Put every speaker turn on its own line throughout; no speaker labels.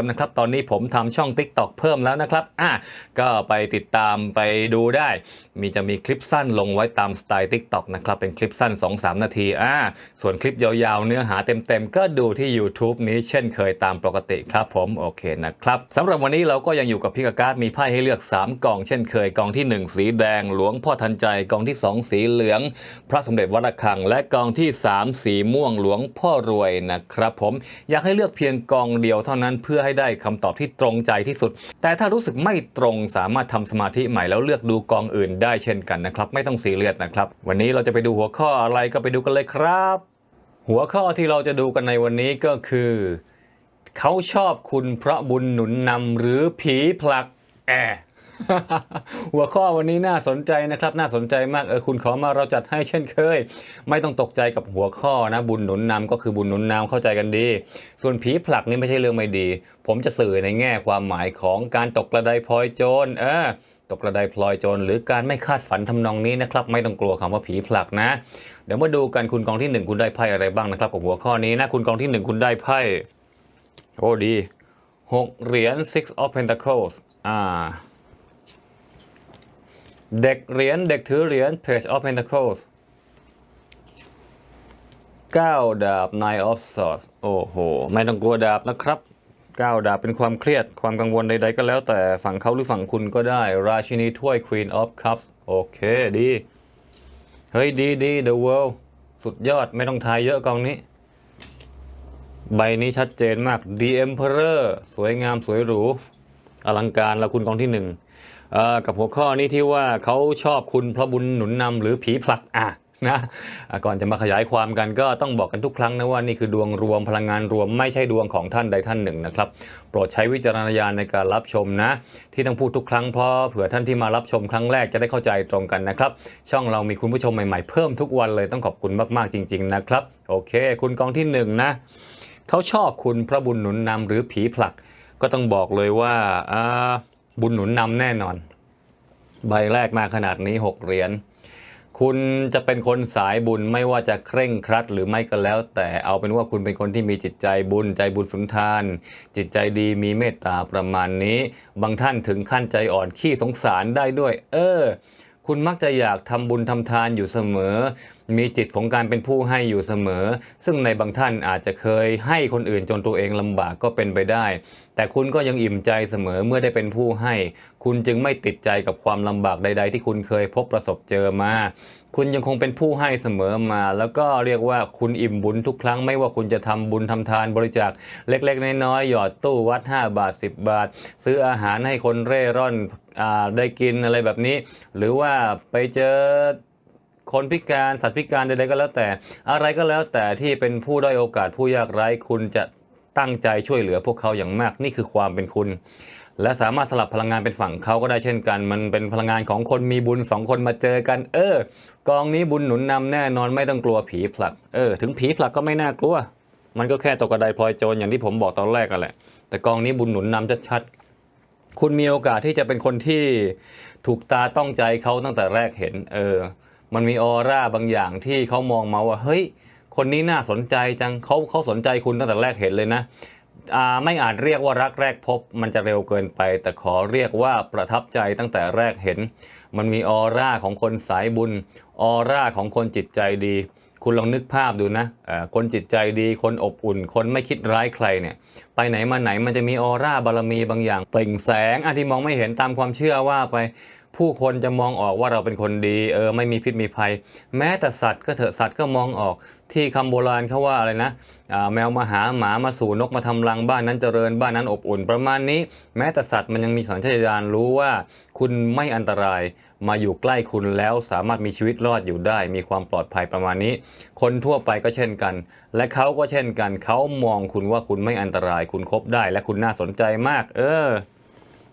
มนะครับ ตอนนี้ผมทำช่อง TikTok เพิ่มแล้วนะครับ อะก็ไปติดตามไปดูได้มีจะมีคลิปสั้นลงไว้ตามสไตล์ TikTok นะครับ เป็นคลิปสั้น 2-3 นาทีอ่าส่วนคลิปยาวๆ เนื้อหาเต็มๆ ก็ดูที่ YouTube นี้เช่นเคยตามปกติครับผม โอเคนะครับสำหรับวันนี้เราก็ยังอยู่กับพี่กบการ์ดมีไพ่ให้เลือก 3กล่องเช่นเคยกองที่ 1 สีแดง หลวงพ่อทันใจกองที่ 2 สีเหลือง พระสมเด็จวัดระฆัง และกองที่ 3 สีม่วงหลวงพ่อรวยนะครับผมอยากให้เลือกเพียงกองเดียวเท่านั้นเพื่อให้ได้คำตอบที่ตรงใจที่สุด แต่ถ้ารู้สึกไม่ตรงสามารถทำสมาธิใหม่แล้วเลือกดูกองอื่นได้เช่นกันนะครับ ไม่ต้องซีเรียสนะครับ วันนี้เราจะไปดูหัวข้ออะไรก็ไปดูกันเลยครับ หัวข้อที่เราจะดูกันในวันนี้ก็คือ เขาชอบคุณเพราะบุญหนุนนำหรือผีผลักแอหัวข้อวันนี้น่าสนใจนะครับ น่าสนใจมากเออคุณขอมาเราจัดให้เช่นเคย ไม่ต้องตกใจกับหัวข้อนะ บุญหนุนนำก็คือบุญหนุนนำเข้าใจกันดี ส่วนผีผลักนี่ไม่ใช่เรื่องไม่ดี ผมจะสื่อในแง่ความหมายของการตกกระไดพลอยโจรเออ ตกกระไดพลอยโจรหรือการไม่คาดฝันทำนองนี้นะครับ ไม่ต้องกลัวคำว่าผีผลักนะ เดี๋ยวมาดูกันคุณกองที่หนึ่งคุณได้ไพ่อะไรบ้างนะครับกับหัวข้อนี้นะคุณกองที่หนึ่งคุณได้ไพ่โอ้ดีหกเหรียญ six of pentacles อ่าเด็กเหรียญเด็กถือเหรียญ page of pentacles เก้าดาบ nine of swords โอ้โห ไม่ต้องกลัวดาบนะครับ ก้าวดาบเป็นความเครียดความกังวลใดๆก็แล้วแต่ฝั่งเขาหรือฝั่งคุณก็ได้ ราชินีถ้วย queen of cups โอเคดี เฮ้ยดีดี the world สุดยอดไม่ต้องทายเยอะกองนี้ ใบนี้ชัดเจนมาก The Emperor สวยงามสวยหรู อลังการล้วคุณกองที่หนึ่งกับหัวข้อนี้ที่ว่าเขาชอบคุณเพราะบุญหนุนนำหรือผีผลักอะ นะก่อนจะมาขยายความกันก็ต้องบอกกันทุกครั้งนะว่านี่คือดวงรวมพลังงานรวมไม่ใช่ดวงของท่านใดท่านหนึ่งนะครับ โปรดใช้วิจารณญาณในการรับชมนะ ที่ต้องพูดทุกครั้งเพราะเผื่อท่านที่มารับชมครั้งแรกจะได้เข้าใจตรงกันนะครับ ช่องเรามีคุณผู้ชมใหม่ๆเพิ่มทุกวันเลยต้องขอบคุณมากๆจริง ๆนะครับ โอเค คุณกองที่หนึ่งนะเขาชอบคุณพระบุญหนุนนำหรือผีผลัก ก็ต้องบอกเลยว่าบุญหนุนนำแน่นอน ใบแรกมาขนาดนี้ 6 เหรียญ คุณจะเป็นคนสายบุญไม่ว่าจะเคร่งครัดหรือไม่ก็แล้ว แต่เอาเป็นว่าคุณเป็นคนที่มีจิตใจบุญใจบุญสุนทาน จิตใจดีมีเมตตาประมาณนี้ บางท่านถึงขั้นใจอ่อนขี้สงสารได้ด้วย เออ คุณมักจะอยากทำบุญทำทานอยู่เสมอ มีจิตของการเป็นผู้ให้อยู่เสมอ ซึ่งในบางท่านอาจจะเคยให้คนอื่นจนตัวเองลำบากก็เป็นไปได้ แต่คุณก็ยังอิ่มใจเสมอเมื่อได้เป็นผู้ให้ คุณจึงไม่ติดใจกับความลำบากใด ๆ ที่คุณเคยพบประสบเจอมา คุณยังคงเป็นผู้ให้เสมอมา แล้วก็เรียกว่าคุณอิ่มบุญทุกครั้งไม่ว่าคุณจะทำบุญทำทานบริจาคเล็กๆน้อยๆหยอดตู้วัด 5 บาท 10 บาท ซื้ออาหารให้คนเร่ร่อน ได้กินอะไรแบบนี้ หรือว่าไปเจอคนพิการสัตว์พิการใดๆก็แล้วแต่ อะไรก็แล้วแต่ที่เป็นผู้ด้อยโอกาสผู้ยากไร้คุณจะตั้งใจช่วยเหลือพวกเขาอย่างมากนี่คือความเป็นคุณ และสามารถสลับพลังงานเป็นฝั่งเขาก็ได้เช่นกัน มันเป็นพลังงานของคนมีบุญสองคนมาเจอกัน เออ กองนี้บุญหนุนนำแน่นอนไม่ต้องกลัวผีผลัก เออ ถึงผีผลักก็ไม่น่ากลัว มันก็แค่ตกกระไดพลอยโจรอย่างที่ผมบอกตอนแรกกันแหละ แต่กองนี้บุญหนุนนำชัดๆ คุณมีโอกาสที่จะเป็นคนที่ถูกตาต้องใจเขาตั้งแต่แรกเห็น เออ มันมีออร่าบางอย่างที่เขามองมาว่า เฮ้ย คนนี้น่าสนใจจังเขาเขาสนใจคุณตั้งแต่แรกเห็นเลยนะไม่อาจเรียกว่ารักแรกพบ มันจะเร็วเกินไป แต่ขอเรียกว่าประทับใจตั้งแต่แรกเห็น มันมีออร่าของคนสายบุญ ออร่าของคนจิตใจดี คุณลองนึกภาพดูนะคนจิตใจดีคนอบอุ่น คนไม่คิดร้ายใครเนี่ย ไปไหนมาไหนมันจะมีออร่าบารมีบางอย่าง เปล่งแสงอะที่มองไม่เห็นตามความเชื่อว่าไป ผู้คนจะมองออกว่าเราเป็นคนดีเออไม่มีพิษมีภัย แม้แต่สัตว์ก็เถอะสัตว์ก็มองออกที่คำโบราณเขาว่าอะไรนะแมวมาหาหมามาสู่นกมาทำรังบ้านนั้นเจริญบ้านนั้นอบอุ่น ประมาณนี้ แม้แต่สัตว์มันยังมีสัญชาตญาณรู้ว่า คุณไม่อันตราย มาอยู่ใกล้คุณแล้วสามารถมีชีวิตรอดอยู่ได้ มีความปลอดภัยประมาณนี้ คนทั่วไปก็เช่นกัน และเขาก็เช่นกันเขามองคุณว่าคุณไม่อันตราย คุณคบได้ และคุณน่าสนใจมาก เออ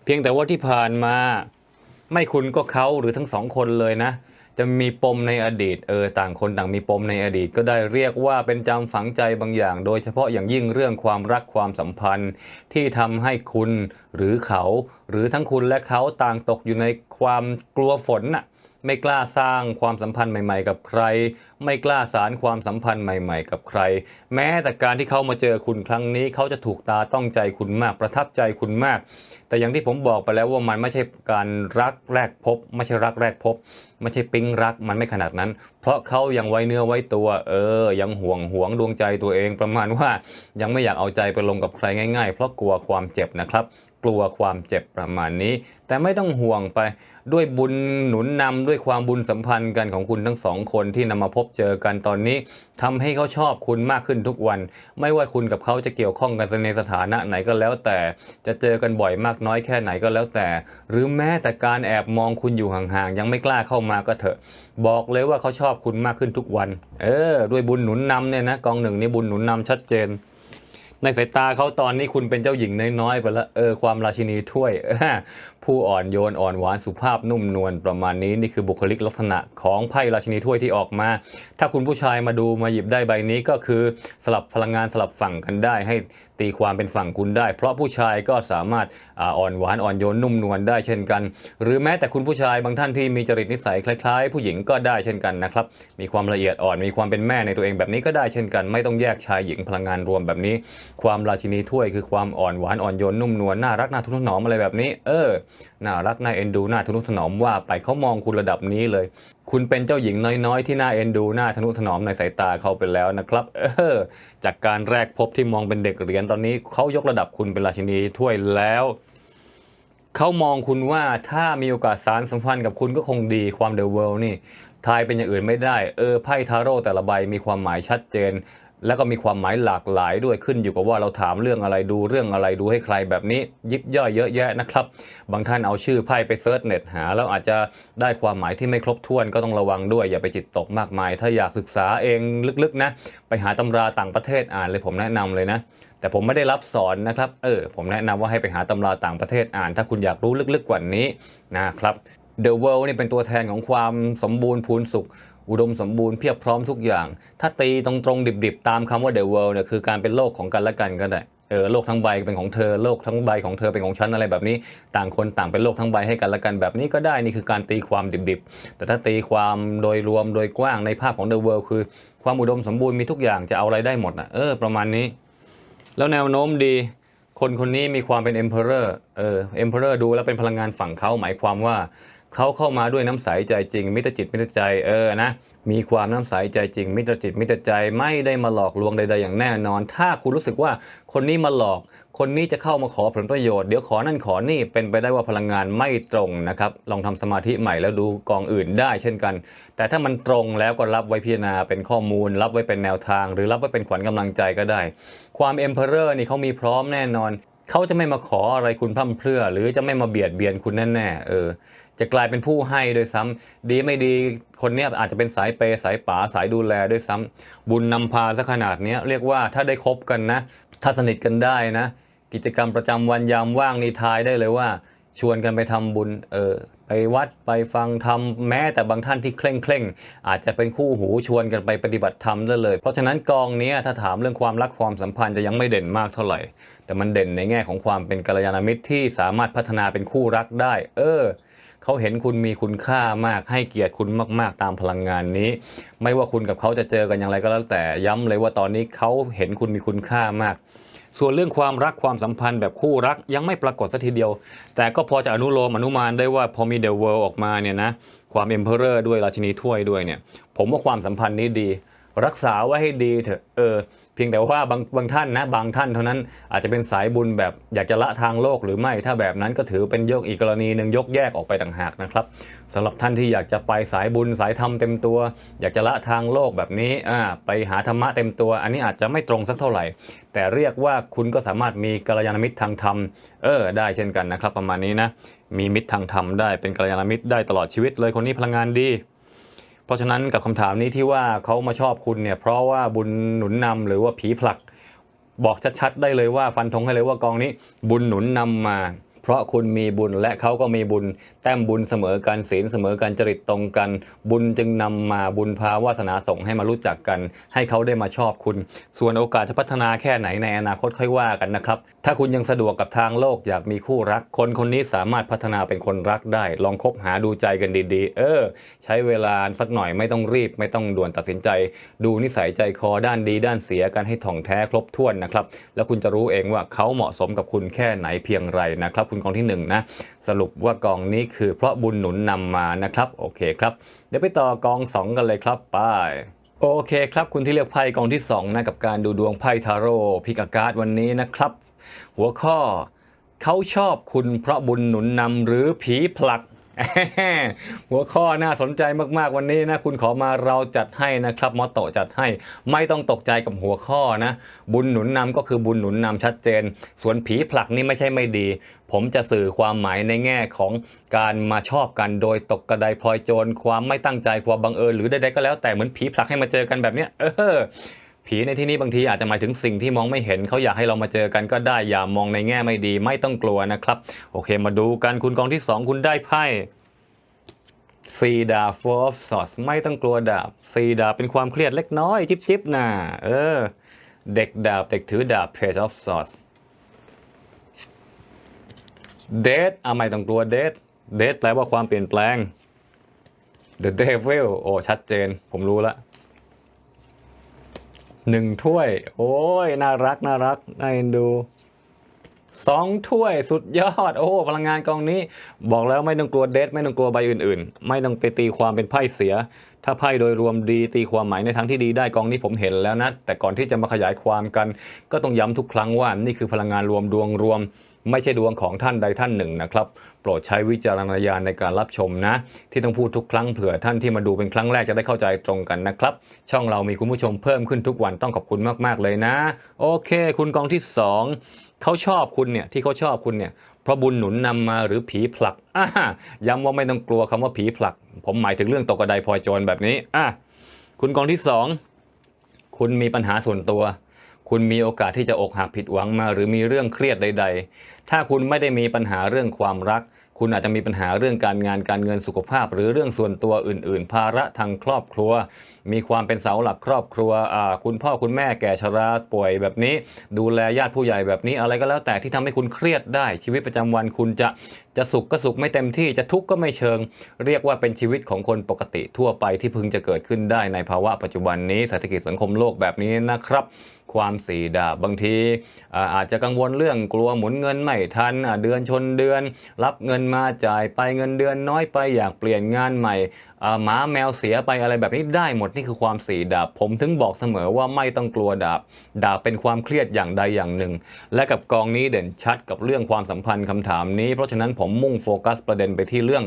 เพียงแต่ว่าที่ผ่านมา ไม่คุณก็เขาหรือทั้งสองคนเลยนะ จะมีปมในอดีตเออต่างคนต่างมีปมในอดีต ก็ได้เรียกว่าเป็นจำฝังใจบางอย่าง โดยเฉพาะอย่างยิ่งเรื่องความรักความสัมพันธ์ ที่ทำให้คุณหรือเขา หรือทั้งคุณและเขาต่างตกอยู่ในความกลัวฝนน่ะ ไม่กล้าสร้างความสัมพันธ์ใหม่ ๆ กับใคร ไม่กล้าสารความสัมพันธ์ใหม่ ๆ กับใคร แม้แต่การที่เขามาเจอคุณครั้งนี้ เขาจะถูกตาต้องใจคุณมาก ประทับใจคุณมาก แต่อย่างที่ผมบอกไปแล้วว่ามันไม่ใช่การรักแรกพบ ไม่ใช่รักแรกพบ ไม่ใช่ปิ๊งรักมันไม่ขนาดนั้น เพราะเขายังไว้เนื้อไว้ตัว เออ ยังห่วงห่วงดวงใจตัวเองประมาณว่ายังไม่อยากเอาใจไปลงกับใครง่าย ๆ เพราะกลัวความเจ็บนะครับ กลัวความเจ็บประมาณนี้ แต่ไม่ต้องห่วงไป ด้วยบุญหนุนนำด้วยความบุญสัมพันธ์กันของคุณทั้งสองคนที่นำมาพบเจอกันตอนนี้ทำให้เขาชอบคุณมากขึ้นทุกวัน ไม่ว่าคุณกับเขาจะเกี่ยวข้องกันในสถานะไหนก็แล้วแต่จะเจอกันบ่อยมากน้อยแค่ไหนก็แล้วแต่ หรือแม้แต่การแอบมองคุณอยู่ห่างๆยังไม่กล้าเข้ามาก็เถอะ บอกเลยว่าเขาชอบคุณมากขึ้นทุกวัน เออ ด้วยบุญหนุนนำเนี่ยนะกองหนึ่งนี่บุญหนุนนำชัดเจนในสายตาเขาตอนนี้คุณเป็นเจ้าหญิงน้อยๆไปแล้วเออความราชินีถ้วย ผู้อ่อนโยนอ่อนหวานสุภาพนุ่มนวลประมาณนี้นี่คือบุคลิกลักษณะของไพ่ราชินีถ้วยที่ออกมา ถ้าคุณผู้ชายมาดูมาหยิบได้ใบนี้ก็คือสลับพลังงานสลับฝั่งกันได้ให้ ตีความเป็นฝั่งคุณได้ เพราะผู้ชายก็สามารถอ่อนหวานอ่อนโยนนุ่มนวลได้เช่นกัน หรือแม้แต่คุณผู้ชายบางท่านที่มีจริตนิสัยคล้ายๆ ผู้หญิงก็ได้เช่นกันนะครับมีความละเอียดอ่อนมีความเป็นแม่ในตัวเองแบบนี้ก็ได้เช่นกัน ไม่ต้องแยกชายหญิงพลังงานรวมแบบนี้ ความราชินีถ้วยคือความอ่อนหวานอ่อนโยนนุ่มนวลน่ารักน่าทุนถนอมอะไรแบบนี้ เออ น่ารักน่าเอ็นดูน่าทนุถนอมว่าไปเขามองคุณระดับนี้เลย คุณเป็นเจ้าหญิงน้อยๆ ที่น่าเอ็นดูน่าทนุถนอมในสายตาเขาไปแล้วนะครับ เออ จากการแรกพบที่มองเป็นเด็กเหรียญตอนนี้เขายกระดับคุณเป็นราชินีถ้วยแล้วเขามองคุณว่าถ้ามีโอกาสสารสัมพันธ์กับคุณก็คงดีความเดอะเวิลด์นี่ทายเป็นอย่างอื่นไม่ได้ เออไพ่ทาโร่แต่ละใบมีความหมายชัดเจน แล้วก็มีความหมายหลากหลายด้วยขึ้นอยู่กับว่าเราถามเรื่องอะไรดูเรื่องอะไรดูให้ใครแบบนี้ ยิบย่อยเยอะแยะนะครับ บางท่านเอาชื่อไพ่ไปเซิร์ชเน็ตหา แล้วอาจจะได้ความหมายที่ไม่ครบถ้วนก็ต้องระวังด้วยอย่าไปจิตตกมากมาย ถ้าอยากศึกษาเองลึกๆนะ ไปหาตำราต่างประเทศอ่านเลยผมแนะนำเลยนะแต่ผมไม่ได้รับสอนนะครับเออผมแนะนำว่าให้ไปหาตำราต่างประเทศอ่าน ถ้าคุณอยากรู้ลึกๆกว่านี้นะครับ The World นี่เป็นตัวแทนของความสมบูรณ์พูนสุข อุดมสมบูรณ์เพียบพร้อมทุกอย่าง ถ้าตีตรงๆ ดิบๆ ตามคำว่า The World เนี่ยคือการเป็นโลกของกันและกันก็ได้เออโลกทั้งใบเป็นของเธอโลกทั้งใบของเธอเป็นของฉันอะไรแบบนี้ ต่างคนต่างเป็นโลกทั้งใบให้กันและกันแบบนี้ก็ได้นี่คือการตีความดิบๆ แต่ถ้าตีความโดยรวมโดยกว้างในภาพของ The World คือ ความอุดมสมบูรณ์มีทุกอย่างจะเอาอะไรได้หมดนะเออประมาณนี้ แล้วแนวโน้มดี คนคนนี้มีความเป็น emperor เออ emperor ดูแล้วเป็นพลังงานฝั่งเขาหมายความว่า เขาเข้ามาด้วยน้ำใสใจจริง มิตรจิตมิตรใจเออนะมีความน้ำใสใจจริง มิตรจิตมิตรใจไม่ได้มาหลอกลวงใดๆอย่างแน่นอน ถ้าคุณรู้สึกว่าคนนี้มาหลอก คนนี้จะเข้ามาขอผลประโยชน์เดี๋ยวขอนั่นขอนี่เป็นไปได้ว่าพลังงานไม่ตรงนะครับลองทำสมาธิใหม่แล้วดูกองอื่นได้เช่นกัน แต่ถ้ามันตรงแล้วก็รับไว้พิจารณาเป็นข้อมูล รับไว้เป็นแนวทาง หรือรับไว้เป็นขวัญกำลังใจก็ได้ ความ emperor นี่เขามีพร้อมแน่นอนเขาจะไม่มาขออะไรคุณพร่ำเพรื่อ หรือจะไม่มาเบียดเบียนคุณแน่ๆเออ จะกลายเป็นผู้ให้ด้วยซ้ำดีไม่ดีคนเนี้ยอาจจะเป็นสายเปย์สายป๋าสายดูแลด้วยซ้ำบุญนำพาซะขนาดนี้เรียกว่าถ้าได้คบกันนะ ถ้าสนิทกันได้นะ กิจกรรมประจำวันยามว่างนี่ทายได้เลยว่า ชวนกันไปทำบุญเออไปวัดไปฟังธรรมแม้แต่บางท่านที่เคร่งเคร่งอาจจะเป็นคู่หูชวนกันไปปฏิบัติธรรมได้เลย เพราะฉะนั้นกองนี้ถ้าถามเรื่องความรักความสัมพันธ์จะยังไม่เด่นมากเท่าไหร่ แต่มันเด่นในแง่ของความเป็นกัลยาณมิตรที่สามารถพัฒนาเป็นคู่รักได้ เออ เขาเห็นคุณมีคุณค่ามาก ให้เกียรติคุณมากๆตามพลังงานนี้ ไม่ว่าคุณกับเขาจะเจอกันอย่างไรก็แล้วแต่ย้ำเลยว่าตอนนี้เขาเห็นคุณมีคุณค่ามาก ส่วนเรื่องความรักความสัมพันธ์แบบคู่รักยังไม่ปรากฏสักทีเดียว แต่ก็พอจะอนุโลมอนุมานได้ว่าพอมีเดอะเวิลด์ออกมาเนี่ยนะความเอ็มเพอเรอร์ด้วยราชินีถ้วยด้วยเนี่ย ผมว่าความสัมพันธ์นี้ดี รักษาไว้ให้ดีเถอะเออ พียงแต่ว่าบางบางท่านนะบางท่านเท่านั้นอาจจะเป็นสายบุญแบบอยากจะละทางโลกหรือไม่ถ้าแบบนั้นก็ถือเป็นยกอีกกรณีหนึ่งยกแยกออกไปต่างหากนะครับสำหรับท่านที่อยากจะไปสายบุญสายธรรมเต็มตัว อยากจะละทางโลกแบบนี้อ่าไปหาธรรมะเต็มตัว อันนี้อาจจะไม่ตรงสักเท่าไหร่ แต่เรียกว่าคุณก็สามารถมีกัลยาณมิตรทางธรรมเออได้เช่นกันนะครับ ประมาณนี้นะมีมิตรทางธรรมได้เป็นกัลยาณมิตรได้ตลอดชีวิตเลยคนนี้พลังงานดี เพราะฉะนั้นกับคำถามนี้ที่ว่าเขามาชอบคุณเนี่ยเพราะว่าบุญหนุนนำหรือว่าผีผลัก บอกชัดๆได้เลยว่าฟันธงให้เลยว่ากองนี้บุญหนุนนำมา เพราะคุณมีบุญและเขาก็มีบุญ แต้มบุญเสมอกันศีลเสมอกันจริตตรงกัน บุญจึงนำมาบุญพาวาสนาส่งให้มารู้จักกัน ให้เขาได้มาชอบคุณ ส่วนโอกาสจะพัฒนาแค่ไหนในอนาคตค่อยว่ากันนะครับถ้าคุณยังสะดวกกับทางโลกอยากมีคู่รัก คนคนนี้สามารถพัฒนาเป็นคนรักได้ ลองคบหาดูใจกันดีๆ เออ ใช้เวลาสักหน่อยไม่ต้องรีบ ไม่ต้องด่วนตัดสินใจ ดูนิสัยใจคอด้านดีด้านเสียกันให้ถ่องแท้ครบถ้วนนะครับ แล้วคุณจะรู้เองว่าเขาเหมาะสมกับคุณแค่ไหนเพียงไรนะครับ คุณกองที่หนึ่งนะสรุปว่ากองนี้คือเพราะบุญหนุนนำมานะครับโอเคครับเดี๋ยวไปต่อกอง 2 กันเลยครับไปโอเคครับคุณที่เลือกไพ่กองที่2นะกับการดูดวงไพ่ทาโร่พิกาการ์ดวันนี้นะครับ หัวข้อเขาชอบคุณเพราะบุญหนุนนำหรือผีผลัก หัวข้อน่าสนใจมากๆวันนี้นะ คุณขอมาเราจัดให้นะครับมอตโตจัดให้ ไม่ต้องตกใจกับหัวข้อนะ บุญหนุนนำก็คือบุญหนุนนำชัดเจน ส่วนผีผลักนี่ไม่ใช่ไม่ดี ผมจะสื่อความหมายในแง่ของการมาชอบกันโดยตกกระไดพลอยโจรความไม่ตั้งใจความบังเอิญหรือใดๆก็แล้วแต่เหมือนผีผลักให้มาเจอกันแบบเนี้ยเออ ผีในที่นี้บางทีอาจจะหมายถึงสิ่งที่มองไม่เห็นเขาอยากให้เรามาเจอกันก็ได้อย่ามองในแง่ไม่ดีไม่ต้องกลัวนะครับ โอเคมาดูกันคุณกองที่ 2 คุณได้ไพ่ซีดาฟอฟสอสไม่ต้องกลัวดาบซีดาเป็นความเครียดเล็กน้อยจิบจิบนะเออ เด็กดาบ เด็กถือดาบ Page of Swords เดทอะไม่ต้องกลัวเดทเดทแปลว่าความเปลี่ยนแปลง The Devil โอ้ชัดเจน ผมรู้ละ หนึ่งถ้วย โอ้ยน่ารักน่ารักน่าเอ็นดูสองถ้วยสุดยอด โอ้พลังงานกองนี้ บอกแล้วไม่ต้องกลัวเดทไม่ต้องกลัวใบอื่นๆ ไม่ต้องไปตีความเป็นไพ่เสีย ถ้าไพ่โดยรวมดีตีความหมายในทางที่ดีได้กองนี้ผมเห็นแล้วนะ แต่ก่อนที่จะมาขยายความกัน ก็ต้องย้ำทุกครั้งว่านี่คือพลังงานรวมดวงรวม ไม่ใช่ดวงของท่านใดท่านหนึ่งนะครับ โปรดใช้วิจารณญาณในการรับชมนะ ที่ต้องพูดทุกครั้งเผื่อท่านที่มาดูเป็นครั้งแรกจะได้เข้าใจตรงกันนะครับ ช่องเรามีคุณผู้ชมเพิ่มขึ้นทุกวันต้องขอบคุณมากๆเลยนะ โอเค คุณกองที่สองเขาชอบคุณเนี่ยที่เขาชอบคุณเนี่ยเพราะบุญหนุนนำมาหรือผีผลักอ่าย้ำว่าไม่ต้องกลัวคำว่าผีผลัก ผมหมายถึงเรื่องตกกระไดพลอยโจรแบบนี้อะคุณกองที่สองคุณมีปัญหาส่วนตัว คุณมีโอกาสที่จะอกหักผิดหวังมา หรือมีเรื่องเครียดใด ๆ ถ้าคุณไม่ได้มีปัญหาเรื่องความรัก คุณอาจจะมีปัญหาเรื่องการงานการเงินสุขภาพ หรือเรื่องส่วนตัวอื่น ๆ ภาระทางครอบครัว มีความเป็นเสาหลักครอบครัวคุณพ่อคุณแม่แก่ชราป่วยแบบนี้ ดูแลญาติผู้ใหญ่แบบนี้อะไรก็แล้วแต่ที่ทำให้คุณเครียดได้ ชีวิตประจำวันคุณจะจะสุขก็สุขไม่เต็มที่จะทุกข์ก็ไม่เชิง เรียกว่าเป็นชีวิตของคนปกติทั่วไปที่พึงจะเกิดขึ้นได้ในภาวะปัจจุบันนี้เศรษฐกิจสังคมโลกแบบนี้นะครับ ความสีดาบบางทีอาจจะกังวลเรื่องกลัวหมุนเงินไม่ทันเดือนชนเดือน รับเงินมาจ่ายไปเงินเดือนน้อยไปอยากเปลี่ยนงานใหม่หมาแมวเสียไปอะไรแบบนี้ได้หมดนี่คือความสีดาบ ผมถึงบอกเสมอว่าไม่ต้องกลัวดาบ ดาบเป็นความเครียดอย่างใดอย่างหนึ่ง และกับกองนี้เด่นชัดกับเรื่องความสัมพันธ์คำถามนี้ เพราะฉะนั้นผมมุ่งโฟกัสประเด็นไปที่เรื่อง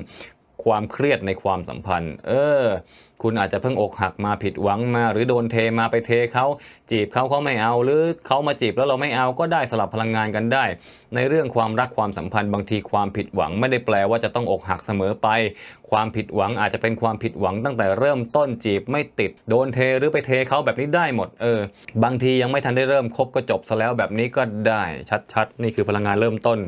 ความเครียดในความสัมพันธ์ เออ คุณอาจจะเพิ่งอกหักมาผิดหวังมา หรือโดนเทมาไปเทเขาจีบเขาเขาไม่เอา หรือเขามาจีบแล้วเราไม่เอาก็ได้สลับพลังงานกันได้ ในเรื่องความรักความสัมพันธ์บางทีความผิดหวังไม่ได้แปลว่าจะต้องอกหักเสมอไป ความผิดหวังอาจจะเป็นความผิดหวังตั้งแต่เริ่มต้นจีบไม่ติด โดนเทหรือไปเทเขาแบบนี้ได้หมด เออ บางทียังไม่ทันได้เริ่มคบก็จบซะแล้วแบบนี้ก็ได้ชัดๆนี่คือพลังงานเริ่มต้น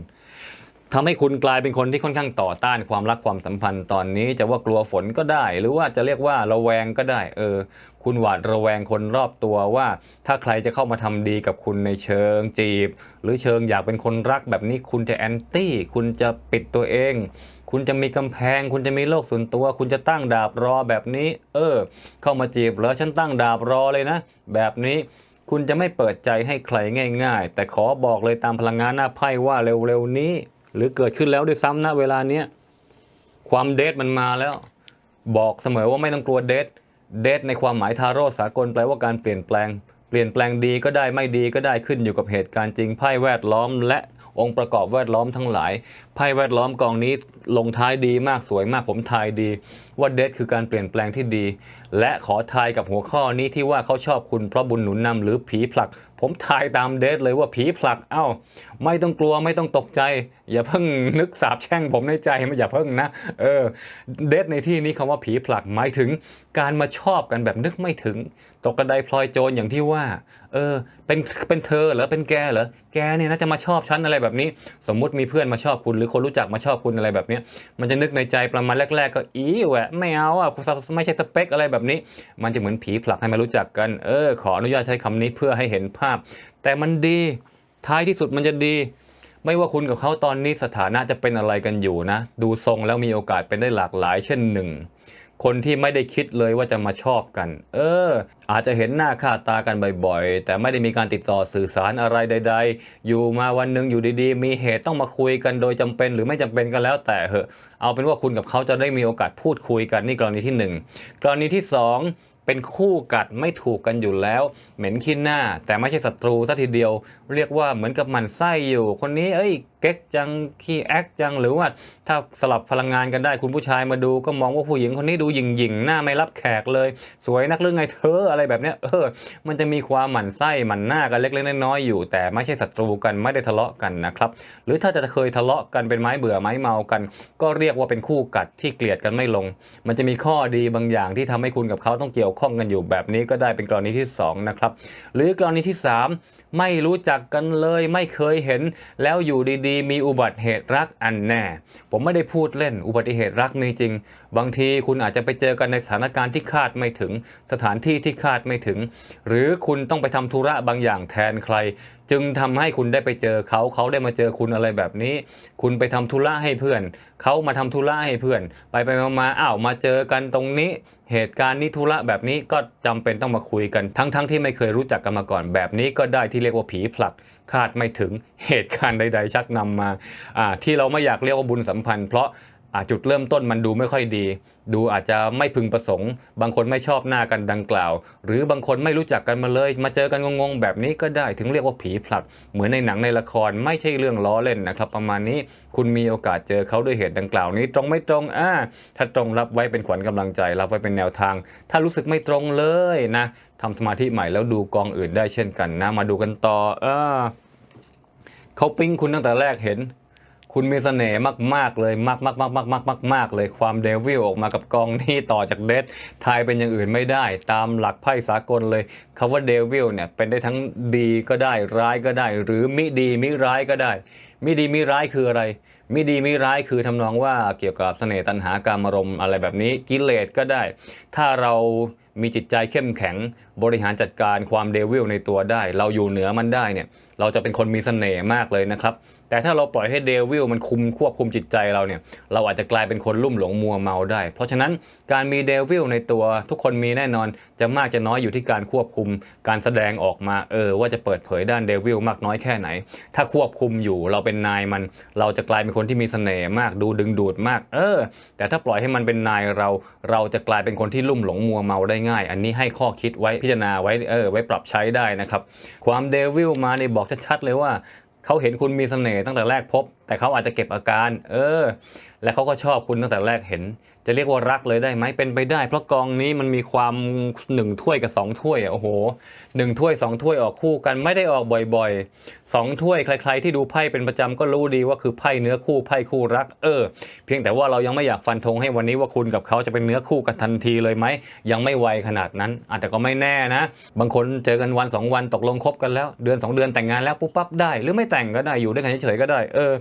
ทำให้คุณกลายเป็นคนที่ค่อนข้างต่อต้านความรักความสัมพันธ์ตอนนี้จะว่ากลัวฝนก็ได้ หรือว่าจะเรียกว่าระแวงก็ได้ เออ คุณหวาดระแวงคนรอบตัวว่า ถ้าใครจะเข้ามาทำดีกับคุณในเชิงจีบ หรือเชิงอยากเป็นคนรักแบบนี้คุณจะแอนตี้คุณจะปิดตัวเอง คุณจะมีกำแพง คุณจะมีโลกส่วนตัว คุณจะตั้งดาบรอแบบนี้ เออ เข้ามาจีบแล้วฉันตั้งดาบรอเลยนะ แบบนี้คุณจะไม่เปิดใจให้ใครง่าย ๆ แต่ขอบอกเลยตามพลังงานหน้าไพ่ว่าเร็วๆนี้ หรือเกิดขึ้นแล้วด้วยซ้ำนะเวลาเนี้ยความเดทมันมาแล้ว บอกเสมอว่าไม่ต้องกลัวเดทเดทในความหมายทาโร่สากลแปลว่าการเปลี่ยนแปลง เปลี่ยนแปลงดีก็ได้ไม่ดีก็ได้ขึ้นอยู่กับเหตุการณ์จริงไพ่แวดล้อมและ องค์ประกอบแวดล้อมทั้งหลายไพ่แวดล้อมกองนี้ลงท้ายดีมากสวยมากผมทายดี ว่าเดทคือการเปลี่ยนแปลงที่ดี และขอทายกับหัวข้อนี้ที่ว่าเขาชอบคุณเพราะบุญหนุนนำหรือผีผลัก ผมทายตามเดทเลยว่าผีผลักเอ้า ไม่ต้องกลัวไม่ต้องตกใจ อย่าเพิ่งนึกสาบแช่งผมในใจไม่อย่าเพิ่งนะเออเดทในที่นี้คำว่าผีผลักหมายถึงการมาชอบกันแบบนึกไม่ถึง ตกกระไดพลอยโจรอย่างที่ว่า เออ เป็น เป็นเธอเหรอ เป็นแกเหรอ แกเนี่ยน่าจะมาชอบฉันอะไรแบบนี้ สมมุติมีเพื่อนมาชอบคุณหรือคนรู้จักมาชอบคุณอะไรแบบเนี้ยมันจะนึกในใจประมาณแรก ๆ ก็อีแหวะไม่เอาอะคุณไม่ใช่สเปคอะไรแบบนี้ มันจะเหมือนผีผลักให้มารู้จักกัน เออ ขออนุญาตใช้คำนี้เพื่อให้เห็นภาพ แต่มันดี ท้ายที่สุดมันจะดี ไม่ว่าคุณกับเขาตอนนี้สถานะจะเป็นอะไรกันอยู่นะ ดูทรงแล้วมีโอกาสเป็นได้หลากหลาย เช่นหนึ่ง คนที่ไม่ได้คิดเลยว่าจะมาชอบกัน เออ อาจจะเห็นหน้าค่าตากันบ่อยๆ แต่ไม่ได้มีการติดต่อสื่อสารอะไรใด ๆ อยู่มาวันหนึ่งอยู่ดีๆ มีเหตุต้องมาคุยกันโดยจำเป็นหรือไม่จำเป็นก็แล้วแต่เหอะ เอาเป็นว่าคุณกับเขาจะได้มีโอกาสพูดคุยกันนี่กรณีที่หนึ่งกรณีที่สองเป็นคู่กัดไม่ถูกกันอยู่แล้วเหม็นขี้หน้า แต่ไม่ใช่ศัตรูซะทีเดียว เรียกว่าเหมือนกับหมันไส้อยู่ คนนี้เอ้ยเก๊กจังขี้แอคจังหรือว่าถ้าสลับพลังงานกันได้คุณผู้ชายมาดูก็มองว่าผู้หญิงคนนี้ดูหยิ่งหยิ่งๆหน้าไม่รับแขกเลย สวยนักเรื่องไงเธออะไรแบบเนี้ยเออมันจะมีความหมั่นไส้หมั่นหน้ากันเล็กๆน้อยๆอยู่ แต่ไม่ใช่ศัตรูกันไม่ได้ทะเลาะกันนะครับหรือถ้าจะเคยทะเลาะกันเป็นไม้เบื่อไม้เมากัน ก็เรียกว่าเป็นคู่กัดที่เกลียดกันไม่ลง มันจะมีข้อดีบางอย่างที่ทำให้คุณกับเขาต้องเกี่ยวข้องกันอยู่แบบนี้ก็ได้เป็นกรณีที่สองนะครับ หรือกรณีที่สามไม่รู้จักกันเลยไม่เคยเห็น แล้วอยู่ดีๆ มีอุบัติเหตุรักอันแน่ ผมไม่ได้พูดเล่นอุบัติเหตุรักมีจริง บางทีคุณอาจจะไปเจอกันในสถานการณ์ที่คาดไม่ถึง สถานที่ที่คาดไม่ถึง หรือคุณต้องไปทำธุระบางอย่างแทนใครจึงทำให้คุณได้ไปเจอเขาเขาได้มาเจอคุณอะไรแบบนี้ คุณไปทำธุระให้เพื่อน เขามาทำธุระให้เพื่อน ไปไปมาอ้าวมาเจอกันตรงนี้ เหตุการณ์นี้ธุระแบบนี้ก็จำเป็นต้องมาคุยกัน ทั้งๆทที่ไม่เคยรู้จักกันมาก่อนแบบนี้ก็ได้ที่เรียกว่าผีผลักคาดไม่ถึงเหตุการณ์ใด ๆ ชักนำมาอ่าที่เราไม่อยากเรียกว่าบุญสัมพันธ์ เพราะจุดเริ่มต้นมันดูไม่ค่อยดี ดูอาจจะไม่พึงประสงค์ บางคนไม่ชอบหน้ากันดังกล่าว หรือบางคนไม่รู้จักกันมาเลย มาเจอกันงงๆ แบบนี้ก็ได้ถึงเรียกว่าผีผลักเหมือนในหนังในละครไม่ใช่เรื่องล้อเล่นนะครับ ประมาณนี้คุณมีโอกาสเจอเขาด้วยเหตุดังกล่าวนี้ ตรงไม่ตรงอ่าถ้าตรงรับไว้เป็นขวัญกำลังใจ รับไว้เป็นแนวทาง ถ้ารู้สึกไม่ตรงเลยนะทำสมาธิใหม่แล้วดูกองอื่นได้เช่นกันนะ มาดูกันต่อเออเขาปิ๊งคุณตั้งแต่แรกเห็น คุณมีเสน่ห์มาก ๆ เลยมากมากมากมากมากมากมากเลย ความเดวิลออกมากับกองนี้ต่อจากเดดทายเป็นอย่างอื่นไม่ได้ ตามหลักไพ่สากลเลยคาว่าเดวิลเนี่ยเป็นได้ทั้งดีก็ได้ร้ายก็ได้ หรือมิดีมิร้ายก็ได้ มิดีมิร้ายคืออะไร มิดีมิร้ายคือทำนองว่าเกี่ยวกับเสน่ห์ตัณหาการมารมณ์อะไรแบบนี้กิเลสก็ได้ ถ้าเรามีจิตใจเข้มแข็งบริหารจัดการความเดวิลในตัวได้ เราอยู่เหนือมันได้เนี่ยเราจะเป็นคนมีเสน่ห์มากเลยนะครับ แต่ถ้าเราปล่อยให้เดวิลมันคุมควบคุมจิตใจเราเนี่ย เราอาจจะกลายเป็นคนลุ่มหลงมัวเมาได้ เพราะฉะนั้นการมีเดวิลในตัวทุกคนมีแน่นอน จะมากจะน้อยอยู่ที่การควบคุม การแสดงออกมาเออว่าจะเปิดเผยด้านเดวิลมากน้อยแค่ไหน ถ้าควบคุมอยู่เราเป็นนายมัน เราจะกลายเป็นคนที่มีเสน่ห์มากดูดึงดูดมาก เออ แต่ถ้าปล่อยให้มันเป็นนายเรา เราจะกลายเป็นคนที่ลุ่มหลงมัวเมาได้ง่าย อันนี้ให้ข้อคิดไว้พิจารณาไว้เออไว้ปรับใช้ได้นะครับ ความเดวิลมาในบอกชัดๆเลยว่า เขาเห็นคุณมีเสน่ห์ตั้งแต่แรกพบ แต่เขาอาจจะเก็บอาการ เออ และเขาก็ชอบคุณตั้งแต่แรกเห็น จะเรียกว่ารักเลยได้ไหมเป็นไปได้ เพราะกองนี้มันมีความหนึ่งถ้วยกับสองถ้วยอะโอ้โหหนึ่งถ้วยสองถ้วยออกคู่กันไม่ได้ออกบ่อยๆสองถ้วยใคร ๆ ที่ดูไพ่เป็นประจำก็รู้ดีว่าคือไพ่เนื้อคู่ไพ่คู่รัก เออ เพียงแต่ว่าเรายังไม่อยากฟันธงให้วันนี้ว่าคุณกับเขาจะเป็นเนื้อคู่กันทันทีเลยไหมยังไม่ไวขนาดนั้น อาจจะก็ไม่แน่นะ บางคนเจอกันวันสองวันตกลงคบกันแล้ว เดือนสองเดือนแต่งงานแล้วปุ๊บปั๊บได้ หรือไม่แต่งก็ได้อยู่ด้วยกันเฉยๆก็ได้เออ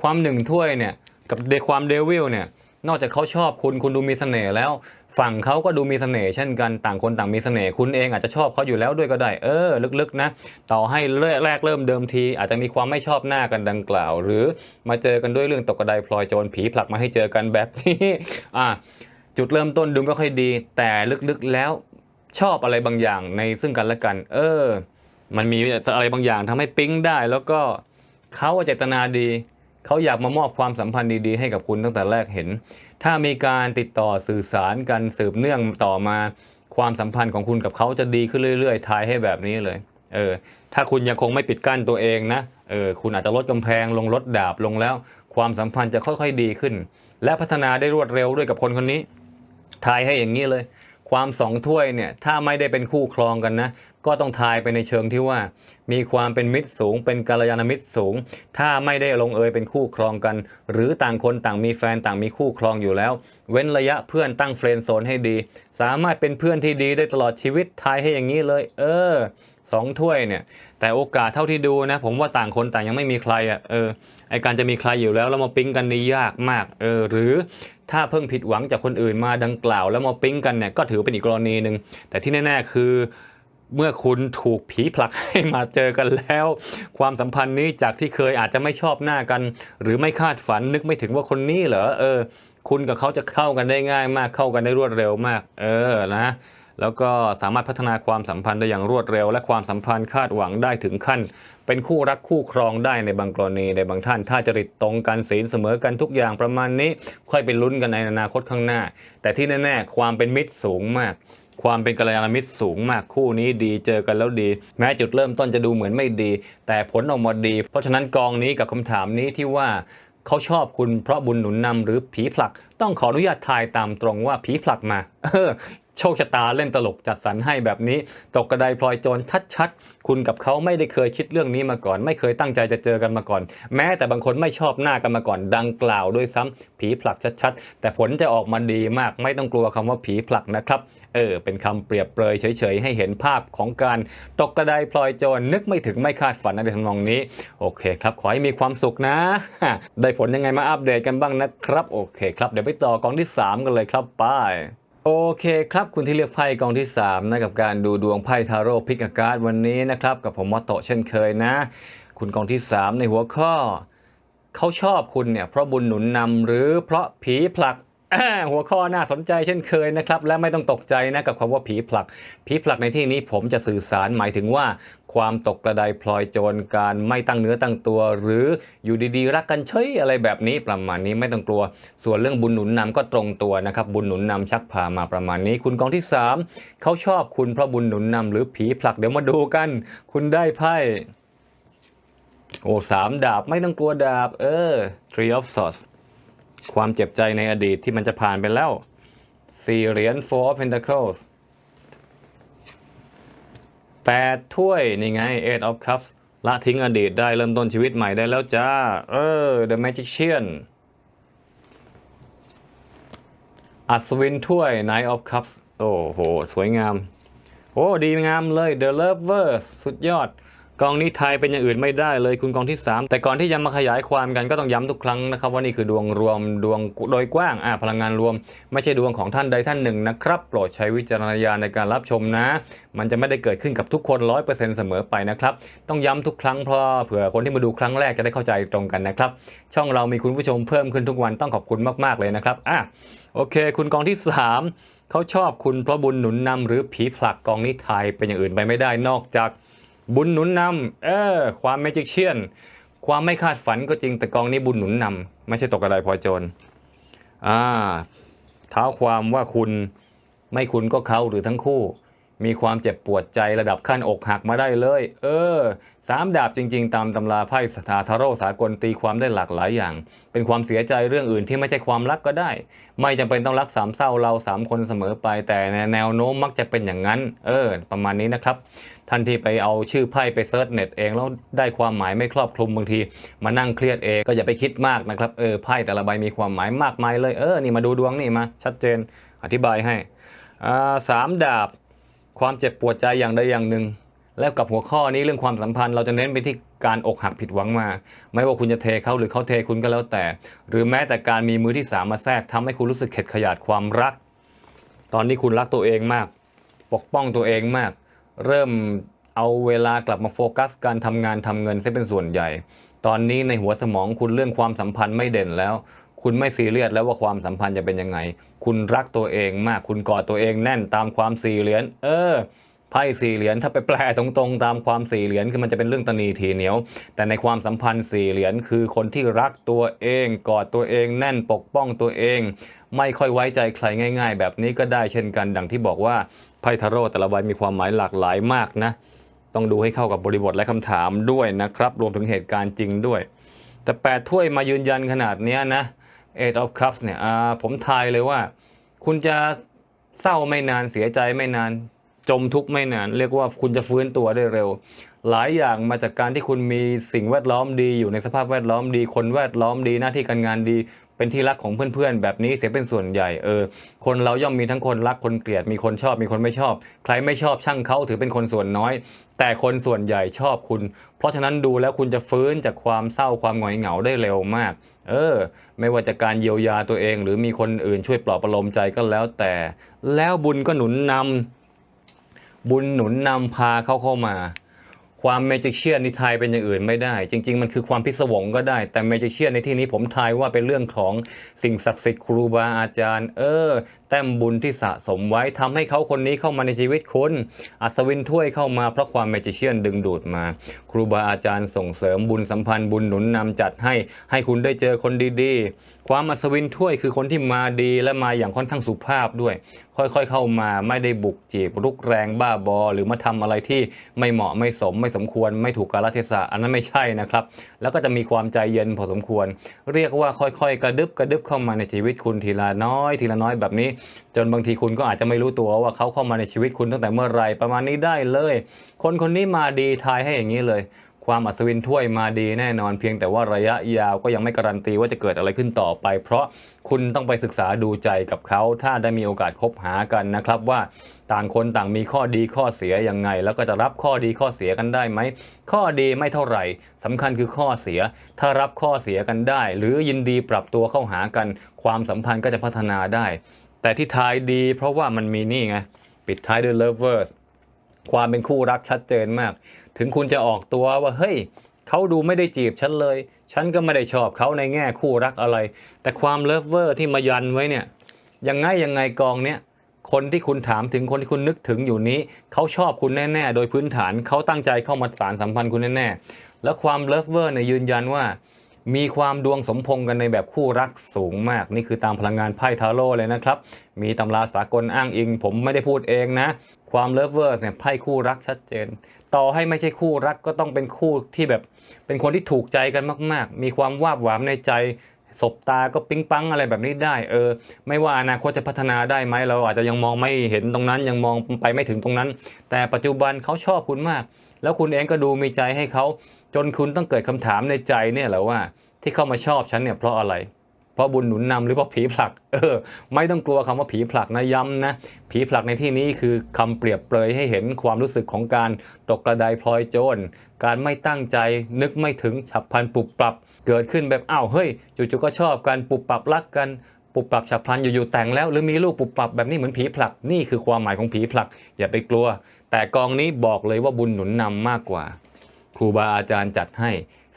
ความหนึ่งถ้วยเนี่ย กับเดความเดวิลเนี่ย นอกจากเขาชอบคุณคุณดูมีเสน่ห์แล้ว ฝั่งเขาก็ดูมีเสน่ห์เช่นกันต่างคนต่างมีเสน่ห์คุณเองอาจจะชอบเขาอยู่แล้วด้วยก็ได้ เออ ลึกๆนะ ต่อให้แรกเริ่มเดิมที อาจจะมีความไม่ชอบหน้ากันดังกล่าว หรือมาเจอกันด้วยเรื่องตกกระไดพลอยโจรผีผลักมาให้เจอกันแบบนี้อะจุดเริ่มต้นดูไม่ค่อยดี แต่ลึกๆแล้วชอบอะไรบางอย่างในซึ่งกันและกัน เออ มันมีอะไรบางอย่างทำให้ปิ๊งได้ แล้วก็เขาเจตนาดี เขาอยากมามอบความสัมพันธ์ดีๆ ให้กับคุณตั้งแต่แรกเห็น ถ้ามีการติดต่อสื่อสารกันสืบเนื่องต่อมา ความสัมพันธ์ของคุณกับเขาจะดีขึ้นเรื่อยๆทายให้แบบนี้เลย เออ ถ้าคุณยังคงไม่ปิดกั้นตัวเองนะ เออ คุณอาจจะลดกำแพงลงลดดาบลงแล้ว ความสัมพันธ์จะค่อยๆดีขึ้น และพัฒนาได้รวดเร็วด้วยกับคนคนนี้ทายให้อย่างนี้เลยความสองถ้วยเนี่ยถ้าไม่ได้เป็นคู่ครองกันนะ ก็ต้องทายไปในเชิงที่ว่า มีความเป็นมิตรสูง เป็นกัลยาณมิตรสูง ถ้าไม่ได้ลงเอยเป็นคู่ครองกัน หรือต่างคนต่างมีแฟนต่างมีคู่ครองอยู่แล้ว เว้นระยะเพื่อนตั้งเฟรนด์โซนให้ดี สามารถเป็นเพื่อนที่ดีได้ตลอดชีวิตทายให้อย่างนี้เลย เออสองถ้วยเนี่ย แต่โอกาสเท่าที่ดูนะ ผมว่าต่างคนต่างยังไม่มีใครอะเออไอการจะมีใครอยู่แล้วแล้วมาปิ๊งกันนี่ยากมากเออหรือถ้าเพิ่งผิดหวังจากคนอื่นมาดังกล่าว แล้วมาปิ๊งกันเนี่ยก็ถือเป็นอีกกรณีหนึ่งแต่ที่แน่ ๆ คือ เมื่อคุณถูกผีผลักให้มาเจอกันแล้ว ความสัมพันธ์นี้จากที่เคยอาจจะไม่ชอบหน้ากัน หรือไม่คาดฝันนึกไม่ถึงว่าคนนี้เหรอเออ คุณกับเขาจะเข้ากันได้ง่ายมากเข้ากันได้รวดเร็วมาก เออนะแล้วก็สามารถพัฒนาความสัมพันธ์ได้อย่างรวดเร็ว และความสัมพันธ์คาดหวังได้ถึงขั้น เป็นคู่รักคู่ครองได้ในบางกรณีในบางท่าน ถ้าจริตตรงกันศีลเสมอกันทุกอย่างประมาณนี้ ค่อยไปลุ้นกันในอนาคตข้างหน้า แต่ที่แน่ ๆ ความเป็นมิตรสูงมาก ความเป็นกัลยาณมิตรสูงมากคู่นี้ดีเจอกันแล้วดี แม้จุดเริ่มต้นจะดูเหมือนไม่ดี แต่ผลออกมาดี เพราะฉะนั้นกองนี้กับคำถามนี้ที่ว่าเขาชอบคุณเพราะบุญหนุนนำหรือผีผลัก ต้องขออนุญาตทายตามตรงว่าผีผลักมาเออ โชคชะตาเล่นตลกจัดสรรให้แบบนี้ ตกกระไดพลอยโจรชัดๆ คุณกับเขาไม่ได้เคยคิดเรื่องนี้มาก่อน ไม่เคยตั้งใจจะเจอกันมาก่อน แม้แต่บางคนไม่ชอบหน้ากันมาก่อน ดังกล่าวด้วยซ้ำผีผลักชัดๆ แต่ผลจะออกมาดีมากไม่ต้องกลัวคำว่าผีผลักนะครับเออเป็นคำเปรียบเปรยเฉยๆ ให้เห็นภาพของการตกกระไดพลอยโจรนึกไม่ถึงไม่คาดฝันอะไรทำนองนี้ โอเคครับ ขอให้มีความสุขนะ ได้ผลยังไงมาอัปเดตกันบ้างนะครับ โอเคครับ เดี๋ยวไปต่อกองที่ 3 กันเลยครับ ไป โอเคครับคุณที่เลือกไพ่กองที่ 3 นะกับการดูดวงไพ่ทาโร่พิกอาการ์ดวันนี้นะครับ กับผมมอตโตเช่นเคยนะ คุณกองที่ 3 ในหัวข้อ เขาชอบคุณเนี่ยเพราะบุญหนุนนำหรือเพราะผีผลัก หัวข้อน่าสนใจเช่นเคยนะครับ และไม่ต้องตกใจนะกับคำว่าผีผลัก ผีผลักในที่นี้ผมจะสื่อสารหมายถึงว่า ความตกกระไดพลอยโจรการไม่ตั้งเนื้อตั้งตัว หรืออยู่ดีๆ รักกันเฉยอะไรแบบนี้ประมาณนี้ไม่ต้องกลัว ส่วนเรื่องบุญหนุนนำก็ตรงตัวนะครับ บุญหนุนนำชักพามาประมาณนี้ คุณกองที่ 3เขาชอบคุณเพราะบุญหนุนนำหรือผีผลักเดี๋ยวมาดูกัน คุณได้ไพ่โอ้สามดาบไม่ต้องกลัวดาบ เออ Three of Swords ความเจ็บใจในอดีตที่มันจะผ่านไปแล้วสี่เหรียญ Four of Pentacles แปดถ้วยนี่ไง Eight of Cups ละทิ้งอดีตได้เริ่มต้นชีวิตใหม่ได้แล้วจ้า เออ The Magician อัศวินถ้วย Knight of Cups โอ้โห สวยงาม โอ้ ดีงามเลย The Lovers สุดยอด กองนี้ไทยเป็นอย่างอื่นไม่ได้เลยคุณกองที่ 3 แต่ก่อนที่จะมาขยายความกันก็ต้องย้ำทุกครั้งนะครับว่านี่คือดวงรวมดวงโดยกว้างอ่าพลังงานรวม ไม่ใช่ดวงของท่านใดท่านหนึ่งนะครับโปรดใช้วิจารณญาณในการรับชมนะ มันจะไม่ได้เกิดขึ้นกับทุกคน 100%เสมอไปนะครับต้องย้ำทุกครั้งเพราะเผื่อคนที่มาดูครั้งแรกจะได้เข้าใจตรงกันนะครับช่องเรามีคุณผู้ชมเพิ่มขึ้นทุกวันต้องขอบคุณมากๆเลยนะครับอะโอเค คุณกองที่ 3เขาชอบคุณเพราะบุญหนุนนำหรือผีผลักกองนี้ไทยเป็นอย่างอื่นไปไม่ได้นอกจาก บุญหนุนนำเออความเมจิกเชียน ความไม่คาดฝันก็จริงแต่กองนี้บุญหนุนนำไม่ใช่ตกกระไดพอโจรอ่าเท้าความว่าคุณไม่คุณก็เขาหรือทั้งคู่ มีความเจ็บปวดใจระดับขั้นอกหักมาได้เลย เออสามดาบจริง ๆ ตามตำราไพ่สถาทาโรสากลตีความได้หลากหลายอย่าง เป็นความเสียใจเรื่องอื่นที่ไม่ใช่ความรักก็ได้ ไม่จำเป็นต้องรักสามเศร้าเราสามคนเสมอไปแต่แนวโน้มมักจะเป็นอย่างนั้น เออ ประมาณนี้นะครับ ท่านที่ไปเอาชื่อไพ่ไปเซิร์ชเน็ตเองแล้วได้ความหมายไม่ครอบคลุมบางที มานั่งเครียดเองก็อย่าไปคิดมากนะครับ เออไพ่แต่ละใบมีความหมายมากมายเลย เออ นี่มาดูดวงนี่มา ชัดเจน อธิบายให้สามดาบ ความเจ็บปวดใจอย่างใดอย่างหนึ่ง แล้วกับหัวข้อนี้เรื่องความสัมพันธ์ เราจะเน้นไปที่การอกหักผิดหวังมา ไม่ว่าคุณจะเทเขาหรือเขาเทคุณก็แล้วแต่ หรือแม้แต่การมีมือที่สามมาแทรกทำให้คุณรู้สึกเข็ดขยาดความรัก ตอนนี้คุณรักตัวเองมาก ปกป้องตัวเองมาก เริ่มเอาเวลากลับมาโฟกัส การทำงานทำเงินซะเป็นส่วนใหญ่ ตอนนี้ในหัวสมองคุณเรื่องความสัมพันธ์ไม่เด่นแล้ว คุณไม่ซีเรียสแล้วว่าความสัมพันธ์จะเป็นยังไง คุณรักตัวเองมาก คุณกอดตัวเองแน่นตามความสี่เหรียญเออไพ่สี่เหรียญถ้าไปแปลตรงๆ ตามความสี่เหรียญคือมันจะเป็นเรื่องตนีทีเหนียว แต่ในความสัมพันธ์สี่เหรียญคือคนที่รักตัวเองกอดตัวเองแน่นปกป้องตัวเอง ไม่ค่อยไว้ใจใครง่าย ๆ แบบนี้ก็ได้เช่นกันดังที่บอกว่าไพ่ทาโร่แต่ละใบมีความหมายหลากหลายมากนะ ต้องดูให้เข้ากับบริบทและคำถามด้วยนะครับ รวมถึงเหตุการณ์จริงด้วย แต่แปดถ้วยมายืนยันขนาดนี้นะ Eight of Cups เนี่ยอ่าผมทายเลยว่า คุณจะเศร้าไม่นานเสียใจไม่นาน จมทุกข์ไม่นาน เรียกว่าคุณจะฟื้นตัวได้เร็ว หลายอย่างมาจากการที่คุณมีสิ่งแวดล้อมดีอยู่ในสภาพแวดล้อมดี คนแวดล้อมดีหน้าที่การงานดี เป็นที่รักของเพื่อนๆ แบบนี้เสียเป็นส่วนใหญ่เออคนเราย่อมมีทั้งคนรักคนเกลียดมีคนชอบมีคนไม่ชอบ ใครไม่ชอบช่างเขาถือเป็นคนส่วนน้อย แต่คนส่วนใหญ่ชอบคุณ เพราะฉะนั้นดูแล้วคุณจะฟื้นจากความเศร้าความหงอยเหงาได้เร็วมาก เออ ไม่ว่าจะการเยียวยาตัวเอง หรือมีคนอื่นช่วยปลอบประโลมใจก็แล้วแต่ แล้วบุญก็หนุนนำบุญหนุนนำพาเขาเข้ามา ความเมจิเชียนในไทยเป็นอย่างอื่นไม่ได้ จริง ๆ มันคือความพิศวงก็ได้ แต่เมจิเชียนในที่นี้ผมทายว่าเป็นเรื่องของสิ่งศักดิ์สิทธิ์ครูบาอาจารย์ เออ แต้มบุญที่สะสมไว้ทำให้เขาคนนี้เข้ามาในชีวิตคุณ อัศวินถ้วยเข้ามาเพราะความเมจิเชียนดึงดูดมา ครูบาอาจารย์ส่งเสริมบุญสัมพันธ์บุญหนุนนำจัดให้ ให้คุณได้เจอคนดีๆ ความอัศวินถ้วยคือคนที่มาดีและมาอย่างค่อนข้างสุภาพด้วย ค่อยๆเข้ามาไม่ได้บุกจีบรุกแรงบ้าบอ หรือมาทำอะไรที่ไม่เหมาะไม่สมไม่สมควรไม่ถูกกาลเทศะอันนั้นไม่ใช่นะครับ แล้วก็จะมีความใจเย็นพอสมควร เรียกว่าค่อยๆ กระดึบกระดึบเข้ามาในชีวิตคุณทีละน้อย ทีละน้อยแบบนี้ จนบางทีคุณก็อาจจะไม่รู้ตัวว่าเขาเข้ามาในชีวิตคุณตั้งแต่เมื่อไหรประมาณนี้ได้เลย คนคนนี้มาดีทายให้อย่างนี้เลย ความอัศวินถ้วยมาดีแน่นอนเพียงแต่ว่าระยะยาวก็ยังไม่การันตีว่าจะเกิดอะไรขึ้นต่อไป เพราะคุณต้องไปศึกษาดูใจกับเขา ถ้าได้มีโอกาสคบหากันนะครับว่าต่างคนต่างมีข้อดีข้อเสียยังไง แล้วก็จะรับข้อดีข้อเสียกันได้ไหม ข้อดีไม่เท่าไหร่สำคัญคือข้อเสีย ถ้ารับข้อเสียกันได้ หรือยินดีปรับตัวเข้าหากัน ความสัมพันธ์ก็จะพัฒนาได้ แต่ที่ทายดีเพราะว่ามันมีนี่ไงปิดท้ายด้วย lovers ความเป็นคู่รักชัดเจนมาก ถึงคุณจะออกตัวว่าเฮ้ยเขาดูไม่ได้จีบฉันเลย ฉันก็ไม่ได้ชอบเขาในแง่คู่รักอะไร แต่ความเลิฟเวอร์ที่มายันไว้เนี่ยยังไงยังไงกองเนี้ยคนที่คุณถามถึงคนที่คุณนึกถึงอยู่นี้เขาชอบคุณแน่ ๆ โดยพื้นฐานเขาตั้งใจเข้ามาสารสัมพันธ์คุณแน่ๆแล้วความเลิฟเวอร์เนี่ยยืนยันว่า มีความดวงสมพงกันในแบบคู่รักสูงมาก นี่คือตามพลังงานไพ่ทาโร่เลยนะครับ มีตำราสากลอ้างอิง ผมไม่ได้พูดเองนะ ความเลิฟเวอร์เนี่ยไพ่คู่รักชัดเจน ต่อให้ไม่ใช่คู่รักก็ต้องเป็นคู่ที่แบบ เป็นคนที่ถูกใจกันมาก ๆ มีความวาบหวามในใจสบตาก็ปิ๊งปังอะไรแบบนี้ได้ เออ ไม่ว่าอนาคตจะพัฒนาได้ไหมเราอาจจะยังมองไม่เห็นตรงนั้น ยังมองไปไม่ถึงตรงนั้น แต่ปัจจุบันเขาชอบคุณมาก แล้วคุณเองก็ดูมีใจให้เขาจนคุณต้องเกิดคำถามในใจเนี่ยแหละว่า ที่เขามาชอบฉันเนี่ยเพราะอะไร เพราะบุญหนุนนำหรือเพราะผีผลัก เออ ไม่ต้องกลัวคำว่าผีผลักนะย้ำนะ ผีผลักในที่นี้คือคำเปรียบเปรยให้เห็นความรู้สึกของการตกกระไดพลอยโจร การไม่ตั้งใจนึกไม่ถึงฉับพลันปุบปรับ เกิดขึ้นแบบอ้าวเฮ้ยจู่ๆก็ชอบกันปุบปรับรักกันปุบปรับฉับพลันอยู่ๆแต่งแล้ว หรือมีลูกปุบปรับแบบนี้เหมือนผีผลักนี่คือความหมายของผีผลัก อย่าไปกลัว แต่กองนี้บอกเลยว่าบุญหนุนนำมากกว่า ครูบาอาจารย์จัดให้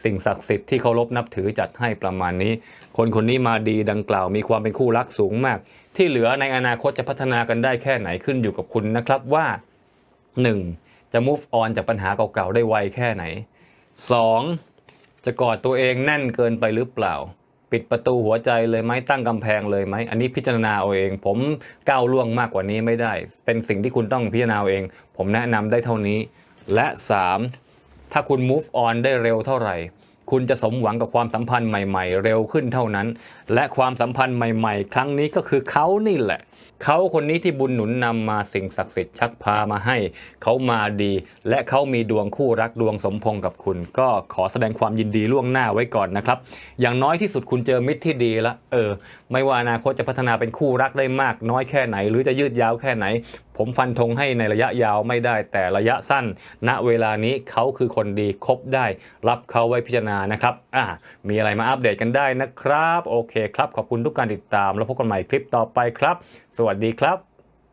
สิ่งศักดิ์สิทธิ์ที่เคารพนับถือจัดให้ประมาณนี้ คนคนนี้มาดีดังกล่าว มีความเป็นคู่รักสูงมาก ที่เหลือในอนาคตจะพัฒนากันได้แค่ไหนขึ้นอยู่กับคุณนะครับว่า 1. จะ move on จากปัญหาเก่าๆได้ไวแค่ไหน 2. จะกอดตัวเองแน่นเกินไปหรือเปล่า ปิดประตูหัวใจเลยไหมตั้งกำแพงเลยไหมอันนี้พิจารณาเอาเอง ผมก้าวล่วงมากกว่านี้ไม่ได้ เป็นสิ่งที่คุณต้องพิจารณาเอาเองผมแนะนำได้เท่านี้ และ 3. ถ้าคุณ move on ได้เร็วเท่าไหร่ คุณจะสมหวังกับความสัมพันธ์ใหม่ ๆ เร็วขึ้นเท่านั้น และความสัมพันธ์ใหม่ ๆ ครั้งนี้ก็คือเขานี่แหละ เขาคนนี้ที่บุญหนุนนำมาสิ่งศักดิ์สิทธิ์ชักพามาให้ เขามาดี และเขามีดวงคู่รักดวงสมพงษ์กับคุณ ก็ขอแสดงความยินดีล่วงหน้าไว้ก่อนนะครับ อย่างน้อยที่สุดคุณเจอมิตรที่ดีละ เออ ไม่ว่าอนาคตจะพัฒนาเป็นคู่รักได้มาก น้อยแค่ไหน หรือจะยืดยาวแค่ไหน ผมฟันธงให้ในระยะยาวไม่ได้แต่ระยะสั้น ณเวลานี้เขาคือคนดีคบได้ รับเขาไว้พิจารณานะครับอ่ามีอะไรมาอัปเดตกันได้นะครับ โอเคครับ ขอบคุณทุกการติดตาม แล้วพบกันใหม่คลิปต่อไปครับ สวัสดีครับ